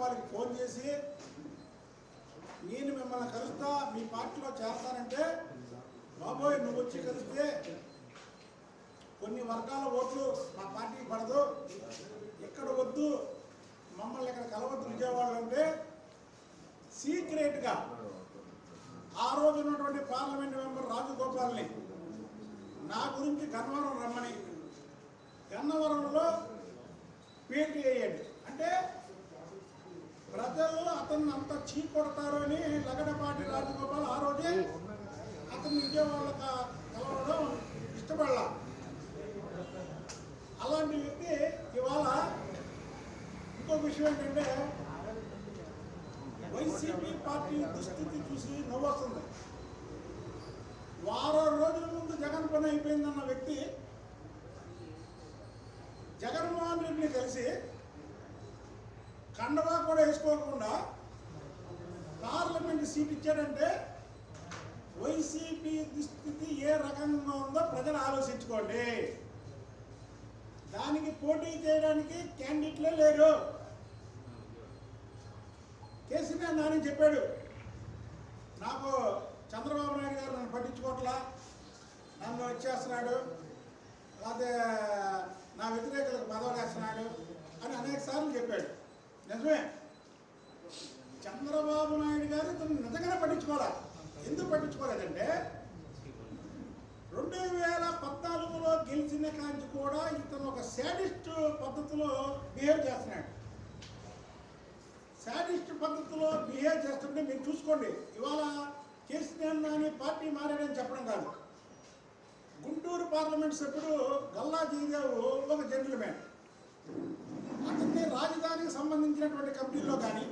రాజగోపాల్కి phone చేసి నేను మిమ్మల్ని కలుస్తా మీ పార్టీలో చేస్తానంటే బాబోయ్ నువ్వు వచ్చి కలిస్తే కొన్ని వర్గాల ఓట్లు మా పార్టీకి పడదు. ఇక్కడ వద్దు మమ్మల్ని ఇక్కడ కలవద్దు విజయవాడ అంటే సీక్రెట్గా ఆ రోజు ఉన్నటువంటి పార్లమెంట్ మెంబర్ రాజగోపాల్ని నా గురించి గన్నవరం రమ్మని గన్నవరంలో పేటీ అయ్యాడు అంటే ప్రజల్లో అతన్ని అంత చీ కొడతారు అని లగడపాటి రాజగోపాల్ ఆ రోజే అతను విజయవాడ కలవడం ఇష్టపడలా అలాంటి వ్యక్తి ఇవాళ ఇంకో విషయం ఏంటంటే వైసీపీ పార్టీ దుస్థితి చూసి నవ్వొస్తుంది. వారం రోజుల ముందు జగన్ పని అయిపోయిందన్న వ్యక్తి జగన్మోహన్ రెడ్డిని కలిసి కూడా వేసుకోకుండా పార్లమెంట్ సీట్ ఇచ్చాడంటే వైసీపీ దుస్థితి ఏ రకంగా ఉందో ప్రజలు ఆలోచించుకోండి. దానికి పోటీ చేయడానికి క్యాండిడేట్లే లేరు. కేసీఆర్ నాని చెప్పాడు నాకు చంద్రబాబు నాయుడు గారు నన్ను పట్టించుకోవట్లా నన్ను వచ్చేస్తున్నాడు లేకపోతే నా వ్యతిరేకులకు పదవులు అని అనేక సార్లు చెప్పాడు. నిజమే? చంద్రబాబు నాయుడు గారు తను నిజంగానే పట్టించుకోవాలా? ఎందుకు పట్టించుకోలేదంటే రెండు వేల పద్నాలుగులో గెలిచిన కాంచి కూడా ఇతను ఒక శాడిస్ట్ పద్ధతిలో బిహేవ్ చేస్తున్నాడు. శాడిస్ట్ పద్ధతిలో బిహేవ్ చేస్తుంటే మీరు చూసుకోండి. ఇవాళ కేసీఆర్ నాని పార్టీ మారాడని చెప్పడం కాదు. గుంటూరు పార్లమెంట్ సభ్యుడు గల్లా జయదేవ్ ఒక జెంటిల్మెన్ అతన్ని రాజధానికి సంబంధించినటువంటి కంపెనీల్లో కానీ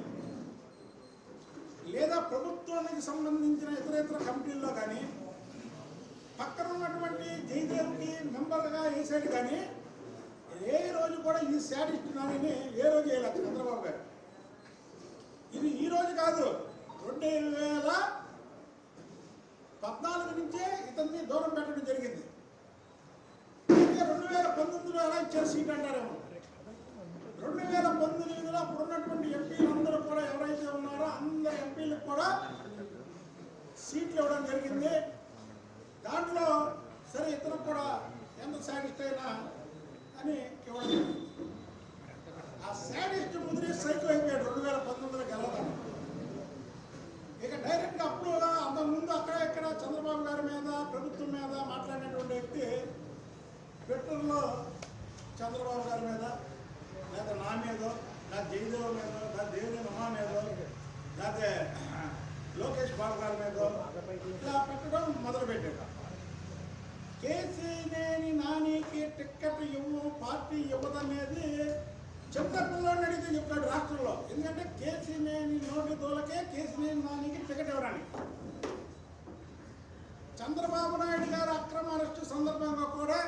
లేదా ప్రభుత్వానికి సంబంధించిన ఇతర ఇతర కమిటీల్లో కానీ పక్కన ఉన్నటువంటి జయదేవ్కి మెంబర్గా వేసాడు కానీ ఏ రోజు కూడా ఈ శాడిస్ట్ నాని ఏ రోజు వేయలేదు చంద్రబాబు గారు? ఇది ఈ రోజు కాదు రెండు వేల పద్నాలుగు నుంచే ఇతన్ని దూరం పెట్టడం జరిగింది. అయితే రెండు వేల పంతొమ్మిదిలో ఎలా ఇచ్చారు సీట్ అంటారేమో? రెండు వేల పంతొమ్మిదిలో అప్పుడు ఉన్నటువంటి ఎంపీలు అందరూ కూడా ఎవరైతే ఉన్నారో అందరు ఎంపీలకు కూడా సీట్లు ఇవ్వడం జరిగింది. దాంట్లో సరే ఇతను కూడా ఎంత సాటిస్ట్ అయినా అని ఇవ్వడం ఆ శాడిస్ట్ ముదిరి సైకో అయిపోయాడు రెండు వేల పంతొమ్మిదిలో గెలవడం. ఇక డైరెక్ట్గా అప్పుడు అంతకుముందు అక్కడ ఇక్కడ చంద్రబాబు గారి మీద ప్రభుత్వం మీద మాట్లాడినటువంటి వ్యక్తి ట్విట్టర్లో చంద్రబాబు గారి మీద లేదా నా మీదో నా జయదేవ్ మీదో నా దేవినేని ఉమా మీదో లేకపోతే లోకేష్ బాబు గారి మీదో ఇట్లా పెట్టడం మొదలుపెట్టాడు కేసీనేని నానికి టిక్కెట్ ఇవ్వు పార్టీ ఇవ్వదనేది చెప్తా పిల్లోడిని అడిగితే చెప్తాడు రాష్ట్రంలో. ఎందుకంటే కేసీనేని నోటి దోలకే కేసీనేని నానికి టికెట్ ఇవ్వడానికి. చంద్రబాబు నాయుడు గారు అక్రమ అరెస్టు సందర్భంగా కూడా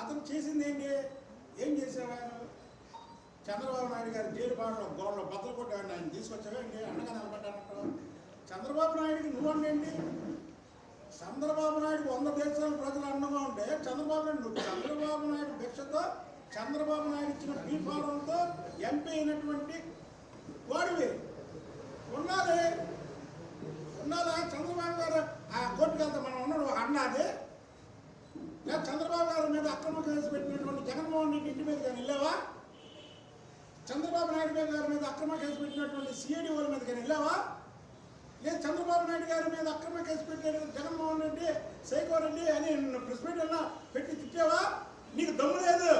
అతను చేసింది ఏంటి? ఏం చేసావు ఆయన? చంద్రబాబు నాయుడు గారు జైలు బాడలో గోడలో బద్దలు కొట్టాడు ఆయన తీసుకొచ్చావే ఇంకే అండగా నిలబడ్డానంటావు చంద్రబాబు నాయుడికి నువ్వు అండి చంద్రబాబు నాయుడు వంద దేశాల ప్రజలు అండగా ఉంటే చంద్రబాబు నాయుడు నువ్వు చంద్రబాబు నాయుడు భిక్షతో చంద్రబాబు నాయుడు ఇచ్చిన బీఫారంతో ఎంపీ అయినటువంటి వాడివి ఉన్నది ఉన్నదా చంద్రబాబు గారు ఆ కోర్టుకు వెళ్తే మనం ఉన్నాడు అన్నది లేదా చంద్రబాబు గారి మీద అక్రమ కేసు పెట్టినటువంటి జగన్మోహన్ రెడ్డి ఇంటి మీద కానీ వెళ్ళావా? చంద్రబాబు నాయుడు గారి మీద అక్రమ కేసు పెట్టినటువంటి సిఐడి వాళ్ళ మీద కానీ వెళ్ళావా? లేదు చంద్రబాబు నాయుడు గారి మీద అక్రమ కేసు పెట్టాడు జగన్మోహన్ రెడ్డి సైకో రెడ్డి అని ప్రెస్ మీట్ అన్నా పెట్టి తిట్టావా? నీకు దమ్ము లేదు.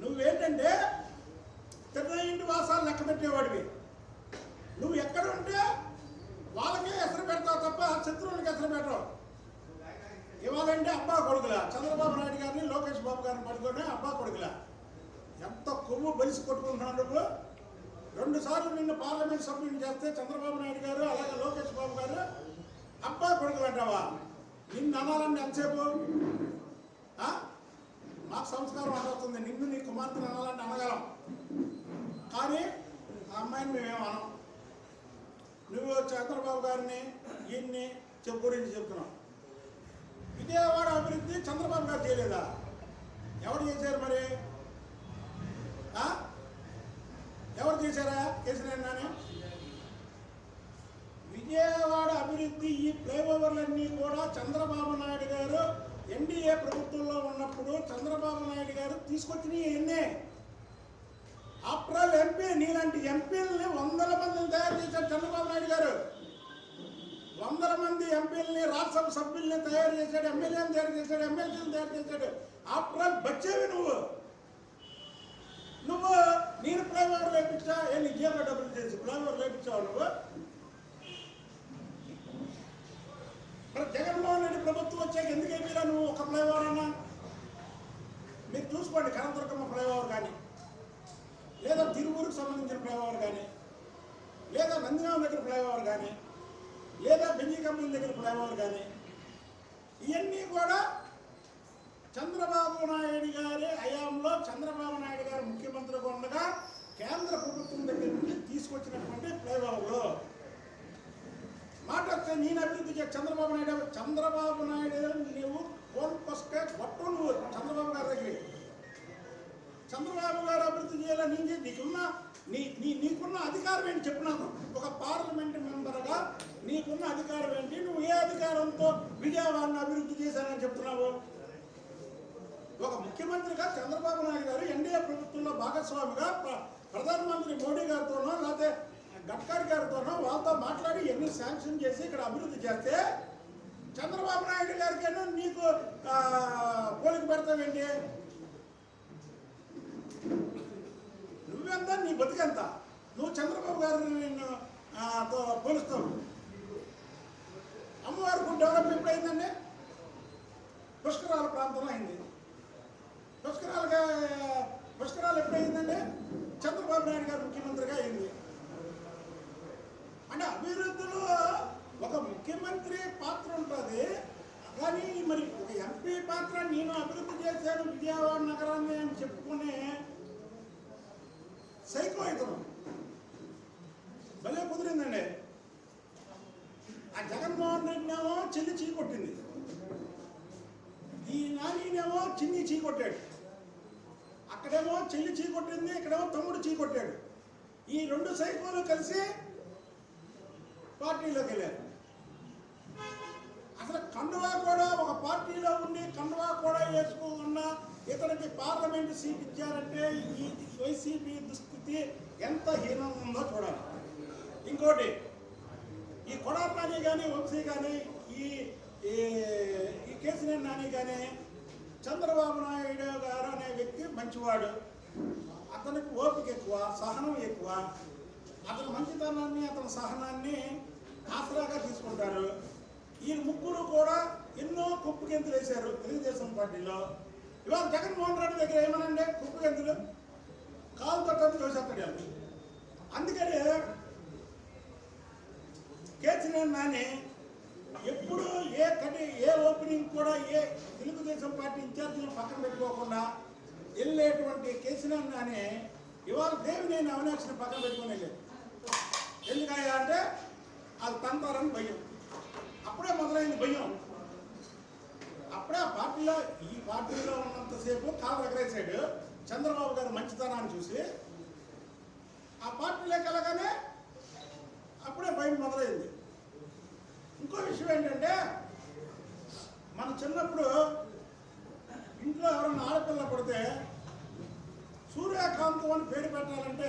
నువ్వేంటంటే తిన్న ఇంటి వాసాలు లెక్క పెట్టేవాడివి. నువ్వు ఎక్కడ ఉంటే వాళ్ళకే ఎసరు పెడతావు తప్ప శత్రువులకి ఎసరు పెట్టవు. ఇవ్వాలంటే అబ్బా కొడుకుల. చంద్రబాబు నాయుడు గారిని లోకేష్ బాబు గారిని పడుకునే అబ్బా కొడుకుల. ఎంత కొమ్ము బలిసి కొట్టుకుంటున్నాడు రెండు సార్లు నిన్ను పార్లమెంట్ సభ్యుని చేస్తే చంద్రబాబు నాయుడు గారు అలాగే లోకేష్ బాబు గారు అబ్బా కొడుకులు అంటావా? నిన్ను అనాలండి ఎంతసేపు మాకు సంస్కారం అర్థవుతుంది నిన్ను నీ కుమార్తెను అనాలంటే అనగలం కానీ ఆ అమ్మాయిని మేమేం అనం నువ్వు చంద్రబాబు గారిని ఈయన్ని చెప్పు గురించి చెప్తున్నావు. విజయవాడ అభివృద్ధి చంద్రబాబు గారు చేయలేదా? ఎవరు చేశారు మరి? ఎవరు చేశారా? కేసీఆర్ నాని? విజయవాడ అభివృద్ధి ఈ ఫ్లైఓవర్లన్నీ కూడా చంద్రబాబు నాయుడు గారు ఎన్డీఏ ప్రభుత్వంలో ఉన్నప్పుడు చంద్రబాబు నాయుడు గారు తీసుకొచ్చినవి ఎన్నే? అప్రల్ ఎంపీ నీలాంటి ఎంపీలని వందల మందిని తయారు చేశారు చంద్రబాబు నాయుడు గారు. ఎంపీలని రాజ్యసభ సభ్యుల్ని తయారు చేశాడు ఎమ్మెల్యేని తయారు చేశాడు ఎమ్మెల్సీని తయారు చేశాడు. ఆఫ్టర్ ఆల్ బచ్చేవి నువ్వు. నువ్వు నేను ప్రైవేట్ లేపించా ఏ నీ డబ్బులు చేసి ప్రైవేట్ లేపించావు నువ్వు. మరి జగన్మోహన్ రెడ్డి ప్రభుత్వం వచ్చాక ఎందుకు అయిపోయినా నువ్వు ఒక ఫ్లైఓవర్ అన్నా? మీరు చూసుకోండి కనదుర్గమ్మ ఫ్లైఓవర్ కానీ లేదా తిరువురుకు సంబంధించిన ఫ్లైఓవర్ కానీ లేదా నందిగామ దగ్గర ఫ్లైఓవర్ కానీ లేదా బెంజీ కంపెనీ దగ్గర ఫ్లైఓవర్ కానీ. ఇవన్నీ కూడా చంద్రబాబు నాయుడు గారి హయాంలో చంద్రబాబు నాయుడు గారు ముఖ్యమంత్రిగా ఉండగా కేంద్ర ప్రభుత్వం దగ్గర నుండి తీసుకొచ్చినటువంటి ఫ్లైఓవర్లు మాట వస్తే నేను అభివృద్ధి చే చంద్రబాబు నాయుడు చంద్రబాబు నాయుడు నువ్వు కోల్కొస్తే కొట్టు నువ్వు చంద్రబాబు గారి దగ్గర చంద్రబాబు గారు అభివృద్ధి చేయాలని నేను నీకున్న నీ నీ నీకున్న అధికారం ఏంటి చెప్పినాను ఒక పార్లమెంట్ మెంబర్గా నీకున్న అధికారం ఏంటి? నువ్వు ఏ అధికారంతో విజయవాడను అభివృద్ధి చేశానని చెప్తున్నావు? ఒక ముఖ్యమంత్రిగా చంద్రబాబు నాయుడు గారు ఎన్డీఏ ప్రభుత్వంలో భాగస్వామిగా ప్ర- ప్రధానమంత్రి మోడీ గారితోనో లేకపోతే గడ్కరీ గారితోనో వాళ్ళతో మాట్లాడి ఎన్ని శాంక్షన్ చేసి ఇక్కడ అభివృద్ధి చేస్తే చంద్రబాబు నాయుడు గారికైనా నీకు పోలిక పెడతావేంటి నువ్వెంత? నీ బతికెంత? నువ్వు చంద్రబాబు గారిని నిన్ను తో పోలుస్తావు. అమ్మవారి గుడి డెవలప్ ఎప్పుడైందండి పుష్కరాల ప్రాంతంలో అయింది. పుష్కరాలుగా పుష్కరాలు ఎప్పుడైందండి? చంద్రబాబు నాయుడు గారు ముఖ్యమంత్రిగా అయింది. అంటే అభివృద్ధిలో ఒక ముఖ్యమంత్రి పాత్ర ఉంటుంది. కానీ మరి ఒక ఎంపీ పాత్ర నేను అభివృద్ధి చేశాను విజయవాడ నగరాన్ని అని చెప్పుకునే సైకో ఇతను భలే కుదిరిందండి. ఆ జగన్మోహన్ రెడ్డినేమో చెల్లి చీ కొట్టింది. ఈ నానినేమో చిన్ని చీ కొట్టాడు. అక్కడేమో చెల్లి చీ కొట్టింది ఇక్కడేమో తమ్ముడు చీ కొట్టాడు. ఈ రెండు సైకోలు కలిసి పార్టీలోకి వెళ్ళారు. అసలు కండువా కూడా ఒక పార్టీలో ఉండి కండువా కూడా వేసుకోకుండా ఇతనికి పార్లమెంట్ సీట్ ఇచ్చారంటే ఈ వైసీపీ దుస్థితి ఎంత హీనంగా ఉందో చూడాలి. ఇంకోటి ఈ కొడాపాని కానీ వంశీ కానీ ఈ ఈ- ఈ కేసీఆర్ నాని కానీ చంద్రబాబు నాయుడు గారు అనే వ్యక్తి మంచివాడు. అతనికి ఓపిక ఎక్కువ సహనం ఎక్కువ. అతని మంచితనాన్ని అతని సహనాన్ని ఆసరాగా తీసుకుంటారు. ఈ ముగ్గురు కూడా ఎన్నో కుప్పు గెంతులు వేశారు తెలుగుదేశం పార్టీలో. ఇవాళ జగన్మోహన్ రెడ్డి దగ్గర ఏమనండి కుప్పు గెంతులు? కాలు తట్టని చూసేస్తాడు వాళ్ళు. అందుకని కేసీఆర్ నాని ఎప్పుడు ఏ కటి ఏ ఓపెనింగ్ కూడా ఏ తెలుగుదేశం పార్టీ ఇన్ఛార్జీలను పక్కన పెట్టుకోకుండా వెళ్ళేటువంటి కేసీఆర్ నాని ఇవాళ దేవినేని అవినాక్షిని పక్కన పెట్టుకునే లేదు ఎందుకయ్యా అంటే అది తంతారని భయం. అప్పుడే మొదలైంది భయం. అప్పుడే ఆ పార్టీలో ఈ పార్టీలో ఉన్నంతసేపు కాలు ఎగరేసాడు చంద్రబాబు గారు మంచితనాన్ని చూసి. ఆ పార్టీలోకి వెళ్ళగానే అప్పుడే భయం మొదలైంది. ఇంకో విషయం ఏంటంటే మన చిన్నప్పుడు ఇంట్లో ఎవరైనా ఆడపిల్ల పడితే సూర్యకాంతం అని పేరు పెట్టాలంటే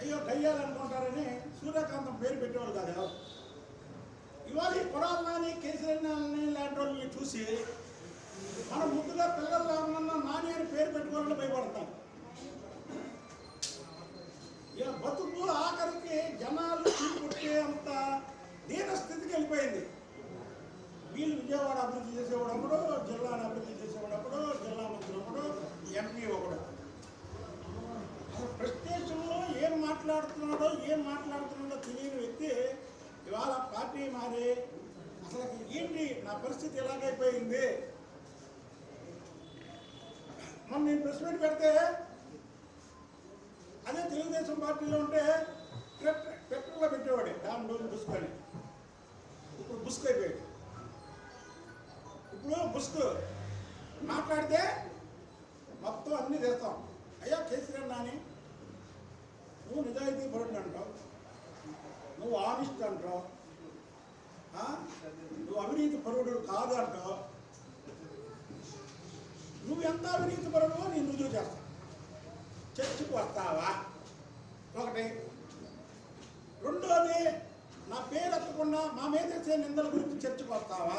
అయ్యో గయ్యాలనుకుంటారని సూర్యకాంతం పేరు పెట్టేవాళ్ళు కాదు ఇవాళ ఈ కొడాలని కేసీఆర్ని లాంటి వాళ్ళని చూసి మన ముద్దుగా పిల్లలు ఉన్న నాని అని పేరు పెట్టుకోవాలని భయపడతాం బతుకు ఆఖరికి జనాలు కొట్టే అంత దీన స్థితికి వెళ్ళిపోయింది. వీళ్ళు విజయవాడ అభివృద్ధి చేసేవాడు ఒకడు జిల్లాను అభివృద్ధి చేసేవాడు ఒకడు జిల్లా మంత్రి ఒకడు ఎంపీ ఒకడు. అసలు ఏం మాట్లాడుతున్నాడో ఏం మాట్లాడుతున్నాడో తెలియని వ్యక్తి ఇవాళ పార్టీ మారి అసలు ఏంటి నా పరిస్థితి ఎలాగైపోయింది? మొన్న నేను ప్రెస్ మీట్ పెడితే అదే తెలుగుదేశం పార్టీలో ఉంటే ట్రెక్టర్లో పెట్టేవాడే. దాని రోజు బుస్క్ ఇప్పుడు బుస్క్ అయిపోయాడు. ఇప్పుడు బుస్క్. మాట్లాడితే మొత్తం అన్నీ చేస్తాం. అయ్యా కేసీఆర్ నాని నువ్వు నిజాయితీ పరుడు అంటావు. నువ్వు ఆనిస్ట్ అంటావు. ఆ? నువ్వు అవినీతి పరుడు కాదు అంటావు. నువ్వు ఎంత అవినీతి పరుడువో నేను రుజువు చేస్తా చర్చికి వస్తావా ఒకటి. రెండోది నా పేరు ఎత్తకుండా మా మీద చేసే నిందల గురించి చర్చకు వస్తావా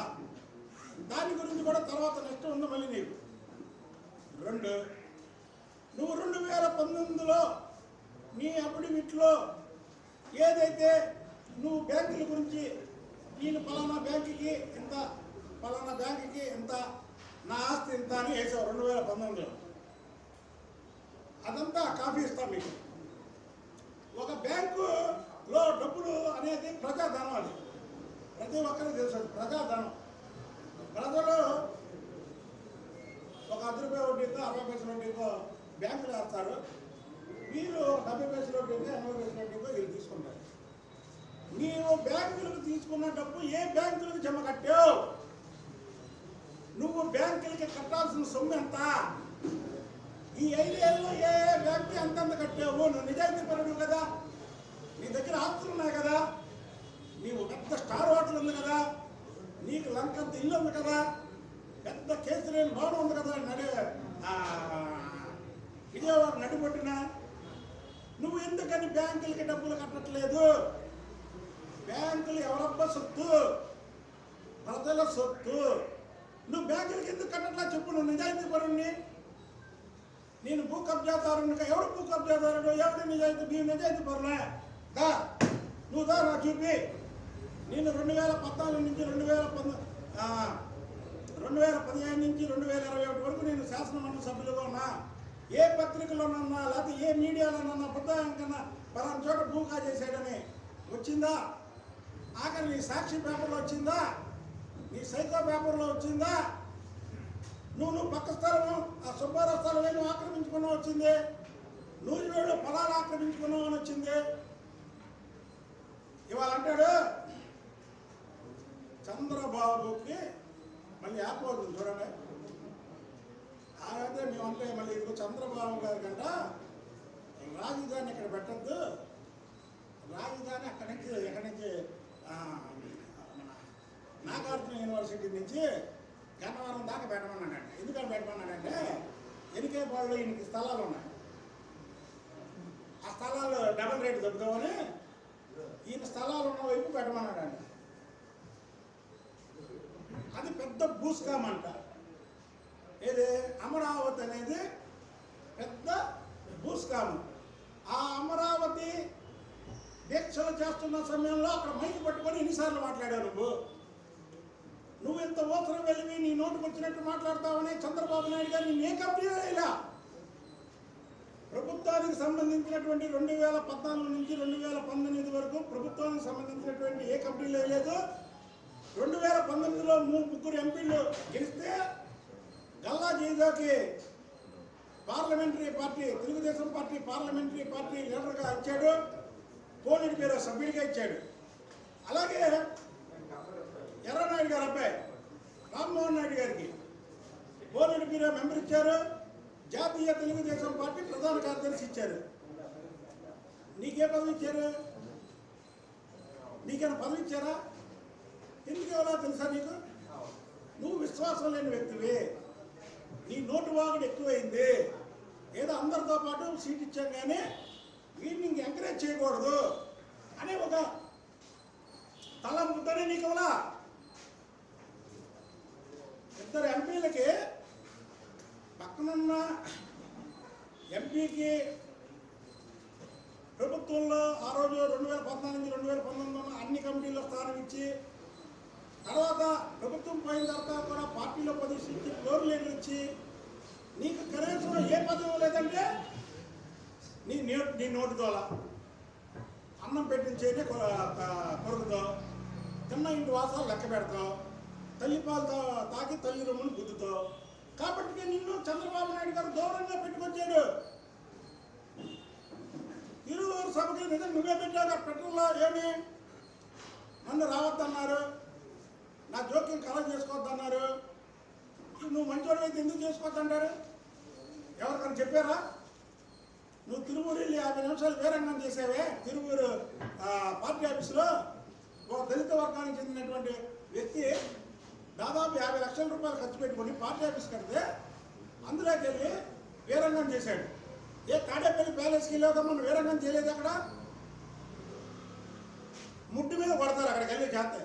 దాని గురించి కూడా తర్వాత నెక్స్ట్ ఉంది మళ్ళీ నీకు. రెండు. నువ్వు రెండు వేల పంతొమ్మిదిలో నీ అఫిడవిట్లో ఏదైతే నువ్వు బ్యాంకుల గురించి నేను పలానా బ్యాంకుకి ఇంత పలానా బ్యాంకుకి ఇంత నా ఆస్తి ఇంత అని వేసావు రెండు వేల పంతొమ్మిదిలో. అదంతా కాఫీ ఇస్తాం మీకు. ఒక బ్యాంకులో డబ్బులు అనేది ప్రజాధనం అది. ప్రతి ఒక్కరికి తెలుసు ప్రజాధనం. ప్రజలు ఒక అర్ధ రూపాయ వడ్డీకో అరవై పైసల వడ్డీకో బ్యాంకులు వేస్తారు. మీరు డెబ్బై పైసల వడ్డీకో ఎనభై పైసల వడ్డీకో వీళ్ళు తీసుకుంటారు. నీవు బ్యాంకులకు తీసుకున్న డబ్బు ఏ బ్యాంకులకు జమ కట్టావు? నువ్వు బ్యాంకులకి కట్టాల్సిన సొమ్ము ఎంత? ఈ ఐదేళ్ళలో ఏ ఏ బ్యాంకు ఎంతెంత కట్టావు నువ్వు నిజాయితీ పరుడు కదా? నీ దగ్గర ఆస్తులు ఉన్నాయి కదా? నీవు పెద్ద స్టార్ హోటల్ ఉంది కదా? నీకు లంకంత ఇల్లు ఉంది కదా? పెద్ద కేసులేని భవనం ఉంది కదా? నడి విజయవాడ నడిపొట్టిన నువ్వు ఎందుకని బ్యాంకులకి డబ్బులు కట్టట్లేదు? బ్యాంకులు ఎవరబ్బా సొత్తు? ప్రజల సొత్తు. నువ్వు బ్యాంకులకి ఎందుకు కట్టట్లా చెప్పు? నువ్వు నిజాయితీ పరుణ్ణి నేను భూ కబ్జాదారుని ఎవడు భూ కబ్జాదారుడు ఎవడు నిజాయితీ నీ నిజాయితీ పరులే. దా నువ్వు దా నా చూపి. నేను రెండు వేల పద్నాలుగు నుంచి రెండు వేల పంద రెండు వేల పదిహేను నుంచి రెండు వేల ఇరవై ఒకటి వరకు నేను శాసనమండలి సభ్యులుగా ఉన్నా. ఏ పత్రికలోనన్నా లేకపోతే ఏ మీడియాలోనన్నా బుద్ధాంకన్నా పలానా చోట భూకా చేశాడని. వచ్చిందా? ఆఖరి నీ సాక్షి పేపర్లో వచ్చిందా? నీ సైకో పేపర్లో వచ్చిందా? నువ్వు నువ్వు పక్క స్థలము ఆ సుబ్బారావు స్థలం నువ్వు ఆక్రమించుకున్నావు వచ్చింది. నూరు వేళ్ళు పొలాలు ఆక్రమించుకున్నావు అని వచ్చింది. ఇవాళ అంటాడు చంద్రబాబుకి మళ్ళీ యాప్ అవుతుంది చూడండి. అయితే మేమంటే మళ్ళీ ఇదిగో చంద్రబాబు గారి కంట రాజధాని ఇక్కడ పెట్టద్దు. రాజధాని అక్కడి నుంచి ఎక్కడి నుంచి? మన నాగార్జున యూనివర్సిటీ నుంచి గన్నవరం దాకా పెట్టమన్నాడంట ఎందుకని పెట్టమన్నాడంటే ఎనికేపాడులో ఈయనకి స్థలాలు ఉన్నాయి. ఆ స్థలాలు డబల్ రేట్ దొరుకుతామని ఈయన స్థలాలు ఉన్న వైపు పెట్టమన్నాడంట అది పెద్ద భూస్కామ్ అంట. ఏది? అమరావతి అనేది పెద్ద భూస్కాము. ఆ అమరావతి దీక్షలు చేస్తున్న సమయంలో అక్కడ మైకి పట్టుకొని ఎన్నిసార్లు మాట్లాడావు నువ్వు? నువ్వు ఇంత ఓసరం వెళ్ళి నీ నోటుకు వచ్చినట్టు మాట్లాడతావని చంద్రబాబు నాయుడు గారు నేను ఏ కంపెనీ ప్రభుత్వానికి సంబంధించినటువంటి రెండు వేల పద్నాలుగు నుంచి రెండు వేల పంతొమ్మిది వరకు ప్రభుత్వానికి సంబంధించినటువంటి ఏ కంపెనీలు లేదు రెండు వేల పంతొమ్మిదిలో ముగ్గురు ఎంపీలు గెలిస్తే Galla జీజాకి parliamentary party Telugu Desam party parliamentary party లీడర్గా ఇచ్చాడు. కోనేటి పేరు సభ్యుడిగా ఇచ్చాడు. అలాగే ఎర్రనాయుడు గారు అబ్బాయి. రామ్మోహన్ నాయుడు గారికి. కోనేటి పేరు మెంబర్ ఇచ్చారు. జాతీయ తెలుగుదేశం పార్టీ ప్రధాన కార్యదర్శి ఇచ్చారు. నీకే పదవి ఇచ్చారు. నీకేమైనా పదవి ఇచ్చారా? ఎందుకు ఇవ్వాలో తెలుసా నీకు? నువ్వు విశ్వాసం లేని వ్యక్తివి. నీ నోటు వాగుడు ఎక్కువైంది. ఏదో అందరితో పాటు సీట్ ఇచ్చాం కానీ వీడిని ఇంక ఎంకరేజ్ చేయకూడదు. అనే ఒక తలంపుతోనే నీకు అలా ఇద్దరు ఎంపీలకి పక్కనున్న ఎంపీకి ప్రభుత్వంలో ఆ రోజు రెండు వేల పద్నాలుగు నుంచి రెండు వేల పంతొమ్మిదిలో అన్ని కమిటీల్లో స్థానం ఇచ్చి తర్వాత ప్రభుత్వం పోయిన తర్వాత కూడా పార్టీలో ప్రదర్శించి ఇచ్చి ఫ్లోర్ లీడర్ ఇచ్చి నీకు కనీసం ఏ పదవి లేదంటే నీ నే- నీ నోటి దోల అన్నం పెట్టించేది కొరకుతావు. తిన్న ఇంటి వాసాలు లెక్క పెడతావు. తల్లి పాలు తా- తాకి తల్లి రొమ్మును గుద్దుతావు. కాబట్టి నిన్ను చంద్రబాబు నాయుడు గారు దూరంగా పెట్టుకొచ్చాడు. తిరువురు సభకి నిజం నువ్వే పెట్టావు పెట్టడంలో ఏమి? నన్ను రావద్దన్నారు. నా జోక్యం కలెక్ట్ చేసుకోవద్దన్నారు. నువ్వు మంచోడు అయితే ఎందుకు చేసుకోవద్దంటారు? ఎవరికైనా చెప్పారా? నువ్వు తిరువూరు వెళ్ళి యాభై నిమిషాలు వేరంగం చేసావే. తిరువూరు పార్టీ ఆఫీసులో ఒక దళిత వర్గానికి చెందినటువంటి వ్యక్తి దాదాపు యాభై లక్షల రూపాయలు ఖర్చు పెట్టుకొని పార్టీ ఆఫీస్ కడితే అందులోకి వెళ్ళి వీరంగం చేశాడు. ఏ తాడేపల్లి ప్యాలెస్కి వెళ్ళాక మనం వీరంగం చేయలేదు అక్కడ? ముడ్డు మీద కొడతారు అక్కడికి వెళ్ళి చేస్తే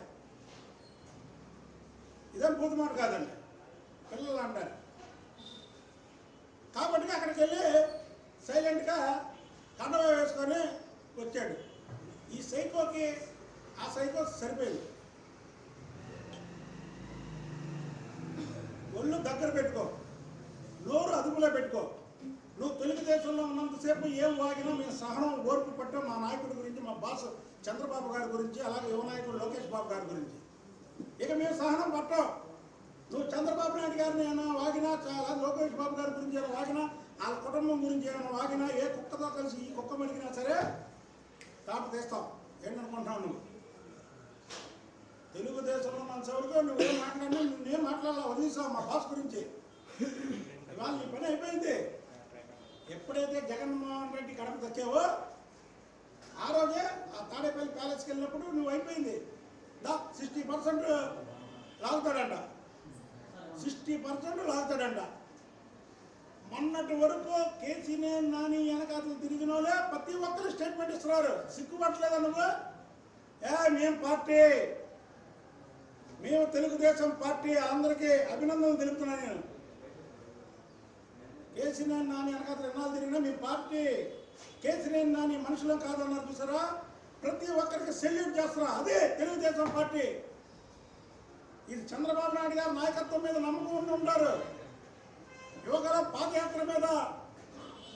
ఇదేం పూతమాట కాదండి. పిల్లలు అంటారు. కాబట్టి అక్కడికి వెళ్ళి సైలెంట్గా కండవ వేసుకొని వచ్చాడు. ఈ సైకోకి ఆ సైకో సరిపోయింది. నోరు దగ్గర పెట్టుకో. నోరు అదుపులో పెట్టుకో. నువ్వు తెలుగుదేశంలో ఉన్నంతసేపు ఏం వాగినా మేము సహనం ఓర్పు పట్టాం మా నాయకుడి గురించి మా బాస్ చంద్రబాబు గారి గురించి అలాగే యువ నాయకుడు లోకేష్ బాబు గారి గురించి. ఇక మేము సహనం పట్టాం. నువ్వు చంద్రబాబు నాయుడు గారిని ఏమైనా వాగినా చాలా లోకేష్ బాబు గారి గురించి ఏమైనా వాగినా వాళ్ళ కుటుంబం గురించి ఏమైనా వాగినా ఏ కుక్కతో కలిసి ఈ కుక్క మెలిగినా సరే తాట తీస్తాం ఏంటనుకుంటున్నావు నువ్వు? తెలుగుదేశంలో మన సౌరుగా నువ్వేం మాట్లాడినా నువ్వు ఏం మాట్లాడాలో వదిలేసావు మా బాస్ గురించి. ఇవాళ నీ పని అయిపోయింది. ఎప్పుడైతే జగన్మోహన్ రెడ్డి గడప దక్కావో ఆ రోజే ఆ తాడేపల్లి ప్యాలెస్కి వెళ్ళినప్పుడు నువ్వు అయిపోయింది. దా సిక్స్టీ పర్సెంట్ లాగుతాడంట. సిక్స్టీ పర్సెంట్ లాగుతాడంట. మొన్నటి వరకు కేసీనే నాని వెనకాతలు తిరిగిన వాళ్ళే ప్రతి ఒక్కరు స్టేట్మెంట్ ఇస్తున్నారు. సిగ్గుపట్టలేదా నువ్వు? ఏ మేం పార్టీ. మేము తెలుగుదేశం పార్టీ అందరికీ అభినందనలు తెలుపుతున్నాను నేను. కేసీనేని నాని అనగా ఎన్నాళ్ళు తిరిగినా మీ పార్టీ కేసీనేని నాని మనుషులం కాదన్నారు చూసారా? ప్రతి ఒక్కరికి సెల్యూట్ చేస్తారా అదే తెలుగుదేశం పార్టీ. ఇది చంద్రబాబు నాయుడు గారి నాయకత్వం మీద నమ్మకం ఉండి ఉంటారు యువకుల పాదయాత్ర మీద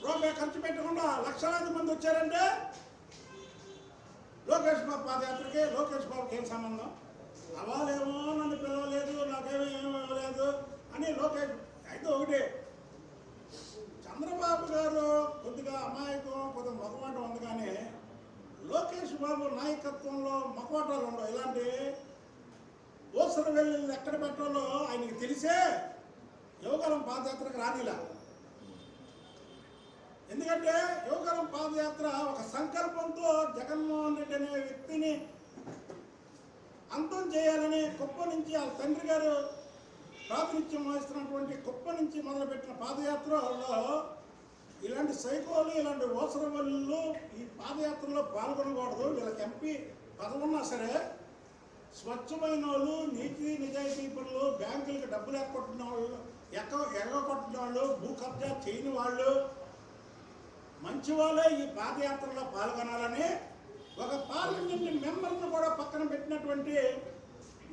రూపాయి ఖర్చు పెట్టకుండా లక్షలాది మంది వచ్చారంటే లోకేష్ బాబు పాదయాత్రకి లోకేష్ బాబుకి ఏం సంబంధం? సవాలేమో నన్ను పిలవలేదు నాకేమీ ఏమీ ఇవ్వలేదు అని లోకేష్ అయితే ఒకటే. చంద్రబాబు గారు కొద్దిగా అమాయకం కొద్దిగా మగవాటం ఉంది కానీ లోకేష్ బాబు నాయకత్వంలో మగవాటాలు ఉండవు. ఇలాంటి ఓసర వెళ్ళి ఎక్కడ పెట్టాలో ఆయనకి తెలిసే యువకరం పాదయాత్రకు రానిలా. ఎందుకంటే యువకరం పాదయాత్ర ఒక సంకల్పంతో జగన్మోహన్ రెడ్డి అనే వ్యక్తిని అంతం చేయాలని కుప్ప నుంచి వాళ్ళ తండ్రి గారు ప్రాతినిధ్యం వహిస్తున్నటువంటి కుప్ప నుంచి మొదలుపెట్టిన పాదయాత్రలో ఇలాంటి సైకోలు ఇలాంటి ఓసరవల్లు ఈ పాదయాత్రలో పాల్గొనకూడదు. వీళ్ళకి ఎంపీ పదవున్నా సరే స్వచ్ఛమైన వాళ్ళు నీతి నిజాయితీ పనులు బ్యాంకులకు డబ్బులు ఎక్కొట్టిన వాళ్ళు ఎక్క ఎగకొట్టిన వాళ్ళు భూ కబ్జా చేయని వాళ్ళు మంచి వాళ్ళే ఈ పాదయాత్రలో పాల్గొనాలని ఒక పార్లమెంట్ మెంబర్ను కూడా పక్కన పెట్టినటువంటి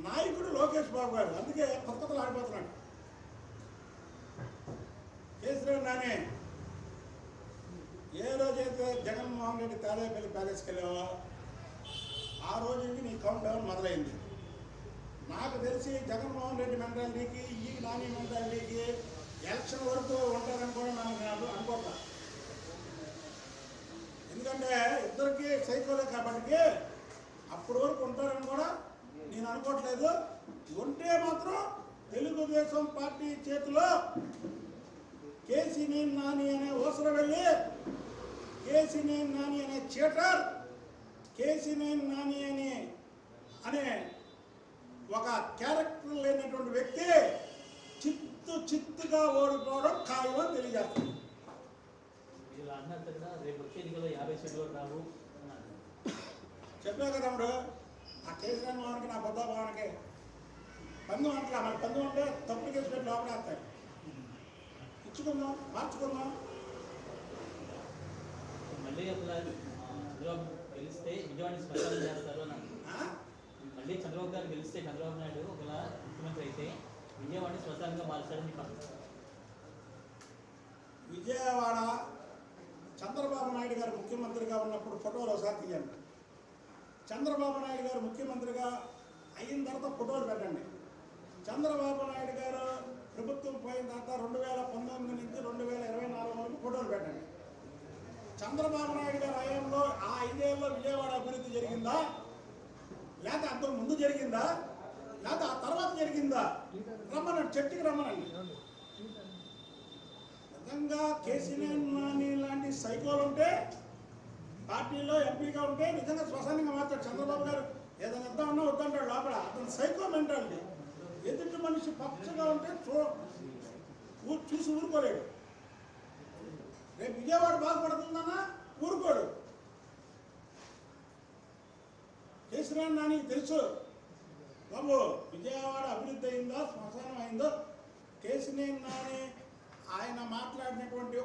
నాయకుడు లోకేష్ బాబు గారు అందుకే కొత్తలు ఆడిపోతున్నాడు. కేసీఆర్ నానే ఏ రోజైతే జగన్మోహన్ రెడ్డి తాడేపల్లి ప్యాలెస్కి వెళ్ళావో ఆ రోజు నుంచి నీ కౌంట్ డౌన్ మొదలైంది. నాకు తెలిసి జగన్మోహన్ రెడ్డి మెంటాలిటీకి ఈ నాని మెంటాలిటీకి ఎలక్షన్ వరకు ఉంటారని కూడా నాకు నాకు అనుకోవట్లా ఎందుకంటే ఇద్దరికి సైకోలే కాబట్టి అప్పటి వరకు ఉంటారని కూడా నేను అనుకోవట్లేదు. ఉంటే మాత్రం తెలుగుదేశం పార్టీ చేతిలో కేసీని నాని అనే ఓసర వెళ్ళి కేసీని నాని అనే చీటర్ కేసీని నాని అని అనే ఒక క్యారెక్టర్ లేనటువంటి వ్యక్తి చిత్తు చిత్తుగా ఓడిపోవడం ఖాయమని తెలియజేస్తుంది. చెప్పే కదా ఆ కేసీఆర్ మోహన్కి నా బుద్ధ భవన్కి పందెం అంటలా మరి పందెం అంటే తప్పుడు కేసు పెట్టి లోపల వేస్తాయి. ఇచ్చుకుందాం మార్చుకుందాం. మళ్ళీ గెలిస్తే విజయవాడని స్పష్టం చేస్తారు? మళ్ళీ చంద్రబాబు గారు గెలిస్తే చంద్రబాబు నాయుడు ఒకవేళ ముఖ్యమంత్రి అయితే విజయవాడని శ్మశానంగా మార్చాలని. విజయవాడ చంద్రబాబు నాయుడు గారు ముఖ్యమంత్రిగా ఉన్నప్పుడు ఫోటోలు ఒకసారి తీయండి. చంద్రబాబు నాయుడు గారు ముఖ్యమంత్రిగా అయిన తర్వాత ఫోటోలు పెట్టండి. చంద్రబాబు నాయుడు గారు ప్రభుత్వం పోయిన తర్వాత రెండు వేల పంతొమ్మిది నుంచి రెండు వేల ఇరవై నాలుగు వరకు ఫోటోలు పెట్టండి. చంద్రబాబు నాయుడు గారి హయాంలో ఆ ఐదేళ్ళలో విజయవాడ అభివృద్ధి జరిగిందా? లేకపోతే అంతకు ముందు జరిగిందా? లేకపోతే ఆ తర్వాత జరిగిందా? రమ్మనండి చర్చకి రమ్మనండి. నిజంగా కేసీఆర్ నాని లాంటి సైకోలు ఉంటే పార్టీలో ఎంపీగా ఉంటే నిజంగా శ్మశానంగా మాత్రం చంద్రబాబు గారు ఏదైనా ఇద్దామన్నా వద్దంటాడు లోపల. అతను సైకో మెంటాలిటీ ఎదుటి మనిషి పచ్చగా ఉంటే చూ చూసి ఊరుకోలేడు. రేపు విజయవాడ బాగుపడుతుందన్నా ఊరుకోడు. కేసీఆర్ నాని తెలుసు. బాబు విజయవాడ అభివృద్ధి అయిందో? శ్మశానం అయిందో? కేసీఆర్ నాని ఆయన మాట్లాడినటువంటి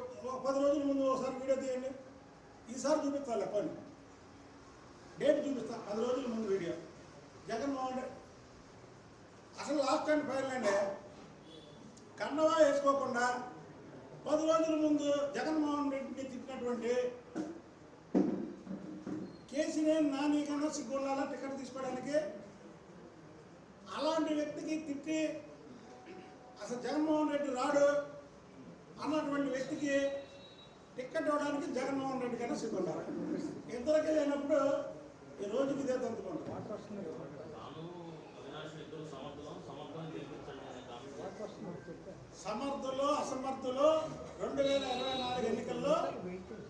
పది రోజుల ముందు ఒకసారి వీడియో తీయండి. ఈసారి చూపించాలి పని డేట్ చూపిస్తా పది రోజుల ముందు వీడియో. జగన్మోహన్ రెడ్డి అసలు లాస్ట్ అండ్ ఫైల్ కన్నవా వేసుకోకుండా పది రోజుల ముందు జగన్మోహన్ రెడ్డిని తిట్టినటువంటి కేసీఆర్ నాని కన్నా సిగ్గుండాలా టికెట్ తీసుకోవడానికి? అలాంటి వ్యక్తికి తిట్టి అసలు జగన్మోహన్ రెడ్డి రాడు అన్నటువంటి వ్యక్తికి టిక్కెట్ ఇవ్వడానికి జగన్మోహన్ రెడ్డి కన్నా సిగ్గుండాలి ఇద్దరికి లేనప్పుడు ఈ రోజుకి ఇదే తంతుకుంటాం సమర్థులు అసమర్థులు రెండు వేల ఇరవై నాలుగు ఎన్నికల్లో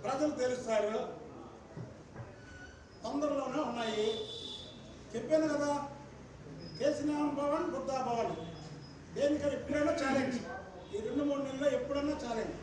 ప్రజలు తెలుస్తారు. తొందరలోనే ఉన్నాయి. చెప్పాను కదా కేసీనామ భవన్ బుద్ధా భవన్. దేనికైనా ఎప్పుడైనా ఛాలెంజ్ ఈ రెండు మూడు నెలల్లో ఎప్పుడైనా ఛాలెంజ్